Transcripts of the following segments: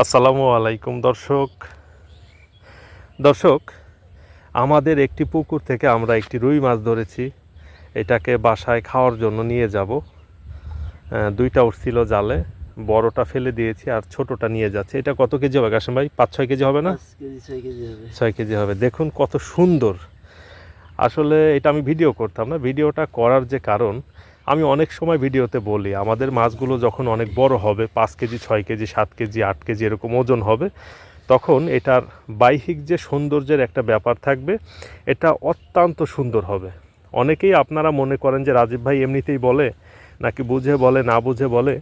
আসসালামু আলাইকুম দর্শক। দর্শক আমাদের একটি পুকুর থেকে আমরা একটি রুই মাছ ধরেছি। এটাকে বাসায় খাওয়ার জন্য নিয়ে যাব। দুইটা উঠছিল জালে। বড়টা ফেলে দিয়েছি আর ছোটটা নিয়ে যাচ্ছে। এটা কত কেজি হবে কাশিম ভাই? পাঁচ ছয় কেজি হবে না? ছয় কেজি হবে। দেখুন কত সুন্দর। আসলে এটা আমি ভিডিও করতাম না। ভিডিওটা করার যে কারণ আমি অনেক সময় ভিডিওতে বলি, আমাদের মাছগুলো যখন অনেক বড় হবে, পাঁচ কেজি, ছয় কেজি, সাত কেজি, আট কেজি এরকম ওজন হবে, তখন এটার বাহ্যিক যে সৌন্দর্যের একটা ব্যাপার থাকবে, এটা অত্যন্ত সুন্দর হবে। অনেকেই আপনারা মনে করেন যে রাজীব ভাই এমনিতেই বলে, নাকি বুঝে বলে, না বুঝে বলে,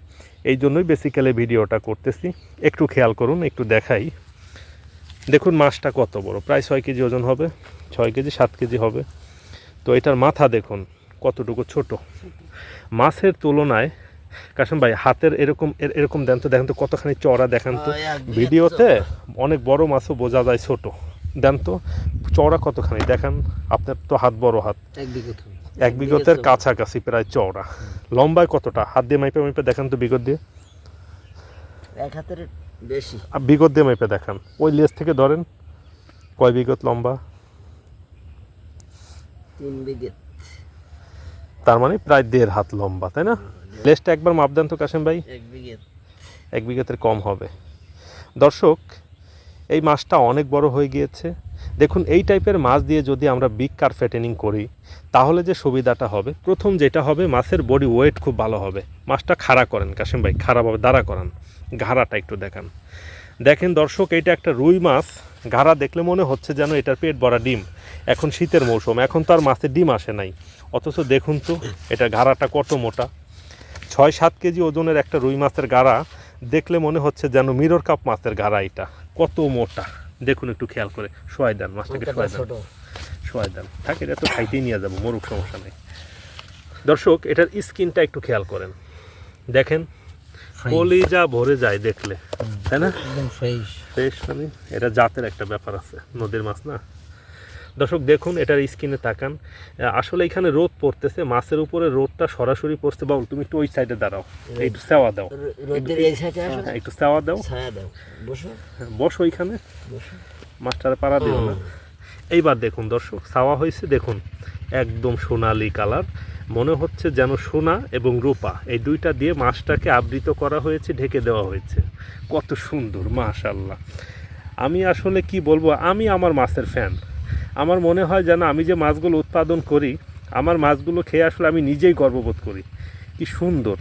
এই জন্যই বেসিক্যালি ভিডিওটা করতেছি। একটু খেয়াল করুন, একটু দেখাই। দেখুন মাছটা কত বড়, প্রায় ছয় কেজি ওজন হবে, ছয় কেজি, সাত কেজি হবে। তো এটার মাথা দেখুন কতটুকু ছোট? মাছের তুলনায় কাশিম ভাই হাতের এরকম এর- এরকম দেন তো দেখেন তো কতখানি চড়া দেখান তো। ভিডিওতে অনেক বড় মাছও বোঝা যায় ছোট। দেন তো চওড়া কতখানি? দেখান আপনার তো হাত বড় হাত। এক বিঘত বিগতের কাছাকাছি প্রায় চওড়া। লম্বায় কতটা? হাত দিয়ে মাইপে মাইপে দেখেন তো বিগত দিয়ে। এক হাতের বেশি। আর বিগত দিয়ে মেপে দেখান। ওই লেজ থেকে ধরেন কয় বিগত লম্বা? তিন বিঘে। তার মানে প্রায় দেড় হাত লম্বা তাই না? লেজটা একবার মাপ দেন তো কাশেম ভাই। এক বিঘে বিঘাতের কম হবে। দর্শক এই মাছটা অনেক বড় হয়ে গিয়েছে। দেখুন এই টাইপের মাছ দিয়ে যদি আমরা বিগ কার ফেটেনিং করি তাহলে যে সুবিধাটা হবে প্রথম যেটা হবে মাছের বডি ওয়েট খুব ভালো হবে। মাছটা খাড়া করেন কাশিম ভাই খাড়াভাবে দাঁড়া করান। ঘাড়াটা একটু দেখান। দেখেন দর্শক এইটা একটা রুই মাছ। ঘাড়া দেখলে মনে হচ্ছে যেন এটার পেট ভরা ডিম। এখন শীতের মৌসুম এখন তো আর মাছের ডিম আসে নাই। অথচ দেখুন তো এটা গাড়াটা কত মোটা। ছয় সাত কেজি ওজনের একটা রুই মাছের গাড়া দেখলে মনে হচ্ছে যেন মিরর কাপ মাছের গাড়া এটা। কত মোটা। দেখুন একটু খেয়াল করে। শোয়াই দেন মাছটাকে শোয়াই দেন। শোয়াই দেন। থাক এটা তো খাইতেই নিয়ে যাব মরুক সমস্যা নেই। দর্শক এটার স্কিনটা একটু খেয়াল করেন। দেখেন কলিজা ভরে যায় দেখলে। তাই না? ফ্রেশ ফ্রেশ মানে এটা জাতের একটা ব্যাপার আছে। নদীর মাছ না? দর্শক দেখুন এটার স্কিনে তাকান। আসলে এখানে রোদ পড়তেছে মাছের উপরে রোদটা সরাসরি পড়ছে। বাবুল তুমি একটু ওই সাইডে দাঁড়াও একটু সেওয়া দাও। হ্যাঁ, একটু সেওয়া দাও। বসো। হ্যাঁ, ওইখানে বসো। মাস্টারে পাড়া দিও না। এইবার দেখুন দর্শক সাওয়া হয়েছে দেখুন একদম সোনালি কালার। মনে হচ্ছে যেন সোনা এবং রূপা এই দুইটা দিয়ে মাছটাকে আবৃত করা হয়েছে ঢেকে দেওয়া হয়েছে। কত সুন্দর মাশাল্লাহ আমি আসলে কি বলব আমি আমার মাছের ফ্যান আমার মনে হয় যেন আমি যে মাছগুলো উৎপাদন করি, আমার মাছগুলো খেয়ে আসলে আমি নিজেই গর্ববোধ করি। কি সুন্দর।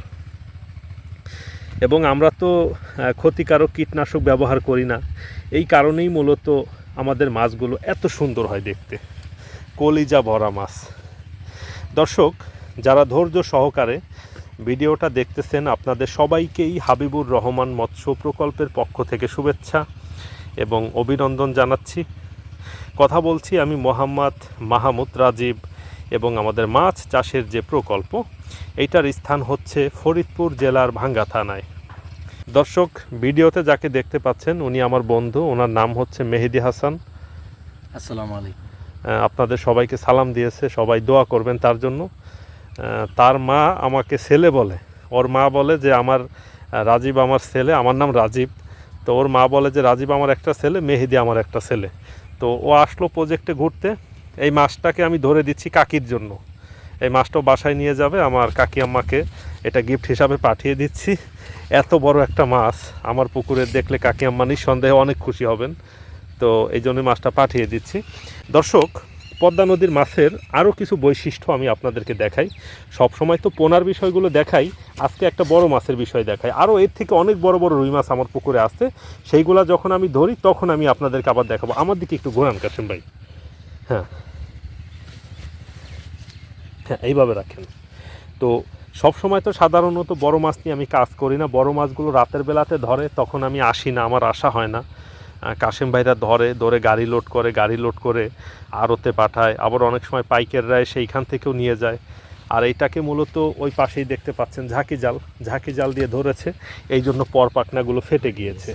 এবং আমরা তো ক্ষতিকারক কীটনাশক ব্যবহার করি না। এই কারণেই মূলত আমাদের মাছগুলো এত সুন্দর হয় দেখতে। কলিজা ভরা মাছ। দর্শক, যারা ধৈর্য সহকারে ভিডিওটা দেখতেছেন, আপনাদের সবাইকেই হাবিবুর রহমান মৎস্য প্রকল্পের পক্ষ থেকে শুভেচ্ছা এবং অভিনন্দন জানাচ্ছি। কথা বলছি আমি মোহাম্মদ মাহমুদ রাজীব এবং আমাদের মাছ চাষের যে প্রকল্প এইটার স্থান হচ্ছে ফরিদপুর জেলার ভাঙ্গা থানায়। দর্শক ভিডিওতে যাকে দেখতে পাচ্ছেন উনি আমার বন্ধু ওনার নাম হচ্ছে মেহেদি হাসান। আসসালামু আলাইকুম। আপনাদের সবাইকে সালাম দিয়েছে সবাই দোয়া করবেন তার জন্য। তার মা আমাকে ছেলে বলে। ওর মা বলে যে আমার রাজীব আমার ছেলে আমার নাম রাজীব। তো ওর মা বলে যে রাজীব আমার একটা ছেলে মেহেদি আমার একটা ছেলে। তো ও আসলো প্রজেক্টে ঘুরতে। এই মাছটাকে আমি ধরে দিচ্ছি কাকির জন্য। এই মাছটাও বাসায় নিয়ে যাবে, আমার কাকি আম্মাকে এটা গিফট হিসাবে পাঠিয়ে দিচ্ছি। এত বড় একটা মাছ, আমার পুকুরে দেখলে কাকি আম্মা নিঃসন্দেহে অনেক খুশি হবেন। তো এই জন্য মাছটা পাঠিয়ে দিচ্ছি। দর্শক পদ্মা নদীর মাছের আরও কিছু বৈশিষ্ট্য আমি আপনাদেরকে দেখাই। সব সময় তো পোনার বিষয়গুলো দেখাই, আজকে একটা বড় মাছের বিষয় দেখাই। আরও এর থেকে অনেক বড় বড় রুই মাছ আমার পুকুরে আসছে, সেইগুলা যখন আমি ধরি তখন আমি আপনাদেরকে আবার দেখাবো। আমার দিকে একটু ঘোরান, কাসেম ভাই। হ্যাঁ। হ্যাঁ এইভাবে রাখেন। তো সব সময় তো সাধারণত বড় মাছ নিয়ে আমি কাজ করি না। বড় মাছগুলো রাতের বেলাতে ধরে, তখন আমি আসি না, আমার আশা হয় না। কাশেম ভাইরা ধরে ধরে গাড়ি লোড করে, গাড়ি লোড করে আড়তে পাঠায়। আবার অনেক সময় পাইকাররা সেইখান থেকেও নিয়ে যায়। আর এইটাকে মূলত ওই পাশেই দেখতে পাচ্ছেন ঝাঁকি জাল। ঝাঁকি জাল দিয়ে ধরেছে। এই জন্য পর পাখনাগুলো ফেটে গিয়েছে।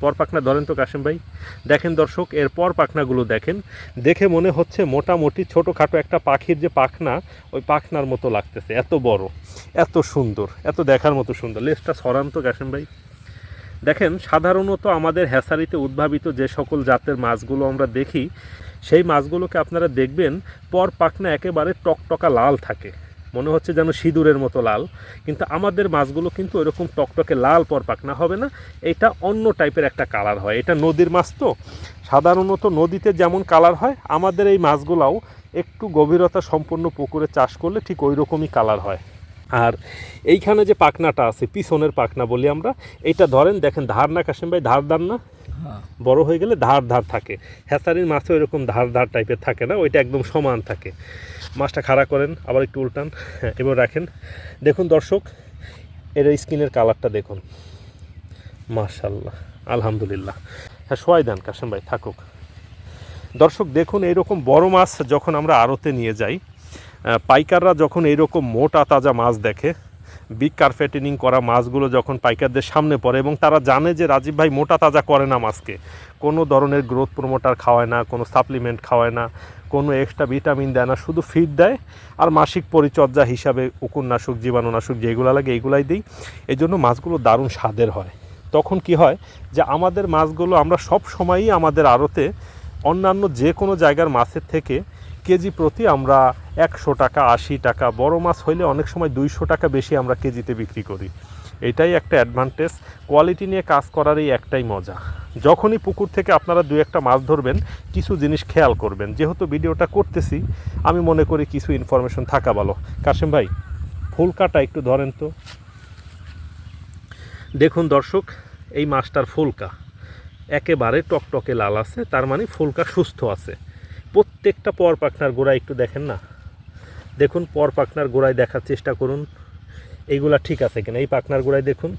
পর পাখনা ধরেন তো কাশেম ভাই? দেখেন দর্শক, এর পর পাখনাগুলো দেখেন। দেখে মনে হচ্ছে মোটামুটি ছোটোখাটো একটা পাখির যে পাখনা, ওই পাখনার মতো লাগতেছে। এত বড়, এত সুন্দর, এত দেখার মতো সুন্দর। লেজটা সরান তো কাশেম ভাই। দেখেন, সাধারণত আমাদের হ্যাসারিতে উদ্ভাবিত যে সকল জাতের মাছগুলো আমরা দেখি, সেই মাছগুলোকে আপনারা দেখবেন, পর পাখনা একেবারে টকটকা লাল থাকে। মনে হচ্ছে যেন সিঁদুরের মতো লাল। কিন্তু আমাদের মাছগুলো কিন্তু এরকম টকটকে লাল পর পাখনা হবে না, এটা অন্য টাইপের একটা কালার হয়। এটা নদীর মাছ তো। সাধারণত নদীতে যেমন কালার হয়, আমাদের এই মাছগুলাও একটু গভীরতা সম্পন্ন পুকুরে চাষ করলে ঠিক ওই রকমই কালার হয়। আর এইখানে যে পাখনাটা আছে পিছনের পাখনা বলি আমরা এইটা ধরেন দেখেন ধার না কাশিম ভাই ধার ধার না? হ্যাঁ। বড় হয়ে গেলে ধার ধার থাকে। হ্যাসারির মাছও এরকম ধার ধার টাইপের থাকে না ওইটা একদম সমান থাকে। মাছটা খাড়া করেন আবার একটু উল্টান হ্যাঁ এবার রাখেন। দেখুন দর্শক এর স্কিনের কালারটা দেখুন। মাশাল্লাহ আলহামদুলিল্লাহ। হ্যাঁ সোয়াই দেন কাশেম ভাই থাকুক। দর্শক দেখুন এইরকম বড় মাছ যখন আমরা আড়তে নিয়ে যাই পাইকাররা যখন এইরকম মোটা তাজা মাছ দেখে বিগ কার্পেটিনিং করা মাছগুলো যখন পাইকারদের সামনে পড়ে এবং তারা জানে যে রাজীব ভাই মোটা তাজা করে না মাছকে, কোনো ধরনের গ্রোথ প্রমোটার খাওয়ায় না, কোনো সাপ্লিমেন্ট খাওয়ায় না, কোনো এক্সট্রা ভিটামিন দেয় না, শুধু ফিড দেয় আর মাসিক পরিচর্যা হিসাবে উকুননাশক জীবাণুনাশক যেগুলো লাগে এইগুলাই দিই। এই জন্য মাছগুলো দারুণ স্বাদের হয়। তখন কি হয় যে আমাদের মাছগুলো আমরা সব সময়ই আমাদের আড়তে অন্যান্য যে কোনো জায়গার মাছের থেকে কেজি প্রতি আমরা একশো টাকা, আশি টাকা, বড় মাছ হইলে অনেক সময় দুইশো টাকা বেশি আমরা কেজিতে বিক্রি করি। এটাই একটা অ্যাডভান্টেজ কোয়ালিটি নিয়ে কাজ করার এই একটাই মজা। যখনই পুকুর থেকে আপনারা দু একটা মাছ ধরবেন, কিছু জিনিস খেয়াল করবেন। যেহেতু ভিডিওটা করতেছি, আমি মনে করি কিছু ইনফরমেশন থাকা ভালো। কাশেম ভাই ফুলকাটা একটু ধরেন তো। দেখুন দর্শক, এই মাছটার ফুলকা একেবারে টকটকে লাল আছে, তার মানে ফুলকা সুস্থ আছে। প্রত্যেকটা পর পাখনার গোড়ায় একটু দেখেন না? দেখুন পর পাখনার গোড়ায় দেখার চেষ্টা করুন। এইগুলা ঠিক আছে কিনা? এই পাখনার গোড়ায় দেখুন।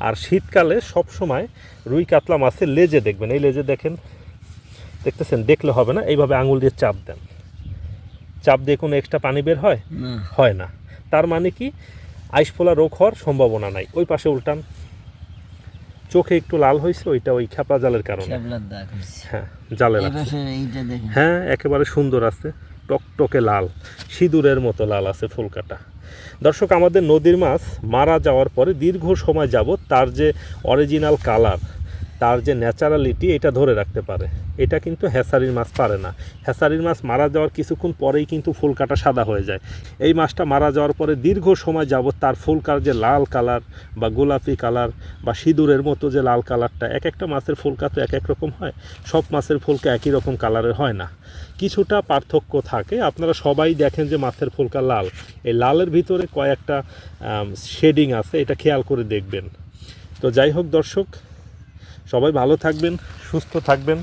আর শীতকালে সব সময় রুই কাতলা মাছের লেজে দেখবেন। এই লেজে দেখেন দেখতেছেন? দেখলে হবে না? এইভাবে আঙুল দিয়ে চাপ দেন। চাপ দিয়ে কোনো এক্সট্রা পানি বের হয়? হয় না। তার মানে কি? আইস ফোলা রোগ হওয়ার সম্ভাবনা নাই। ওই পাশে উল্টান। চোখে একটু লাল হয়েছে ওইটা ওই খেপা জালের কারণে। হ্যাঁ জালের হ্যাঁ একেবারে সুন্দর আছে। টকটকে লাল সিঁদুরের মতো লাল আছে ফুলকাটা। দর্শক আমাদের নদীর মাছ মারা যাওয়ার পরে দীর্ঘ সময় যাবত তার যে অরিজিনাল কালার তার যে ন্যাচারালিটি, এটা ধরে রাখতে পারে। এটা কিন্তু হ্যাসারির মাছ পারে না। হ্যাসারির মাছ মারা যাওয়ার কিছুক্ষণ পরেই কিন্তু ফুলকাটা সাদা হয়ে যায়। এই মাছটা মারা যাওয়ার পরে দীর্ঘ সময় যাবত তার ফুলকার যে লাল কালার বা গোলাপি কালার বা সিঁদুরের মতো যে লাল কালারটা, এক একটা মাছের ফুলকা তো এক এক রকম হয়। সব মাছের ফুলকা একই রকম কালারের হয় না। কিছুটা পার্থক্য থাকে। আপনারা সবাই দেখেন যে মাছের ফুলকা লাল। এই লালের ভিতরে কয়েকটা শেডিং আছে, এটা খেয়াল করে দেখবেন। তো যাই হোক দর্শক সবাই ভালো থাকবেন, সুস্থ থাকবেন।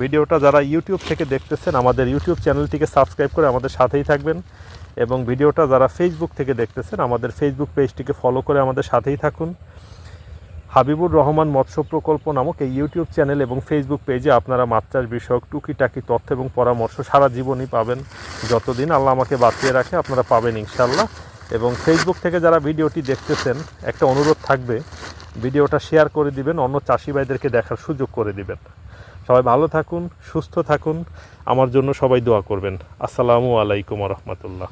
ভিডিওটা যারা ইউটিউব থেকে দেখতেছেন, আমাদের ইউটিউব চ্যানেলটিকে সাবস্ক্রাইব করে আমাদের সাথেই থাকবেন। এবং ভিডিওটা যারা ফেসবুক থেকে দেখতেছেন, আমাদের ফেসবুক পেজটিকে ফলো করে আমাদের সাথেই থাকুন। হাবিবুর রহমান মৎস্য প্রকল্প নামক এই ইউটিউব চ্যানেল এবং ফেসবুক পেজে আপনারা মাছ চাষ বিষয়ক টুকিটাকি তথ্য এবং পরামর্শ সারা জীবনই পাবেন। যতদিন আল্লাহ আমাকে বাঁচিয়ে রাখে, আপনারা পাবেন ইনশাল্লাহ এবং ফেসবুক থেকে যারা ভিডিওটি দেখতেছেন, একটা অনুরোধ থাকবে ভিডিওটা শেয়ার করে দিবেন, অন্য চাষি ভাইদেরকে দেখার সুযোগ করে দিবেন। সবাই ভালো থাকুন, সুস্থ থাকুন। আমার জন্য সবাই দোয়া করবেন। আসসালামু আলাইকুম রহমতুল্লাহ।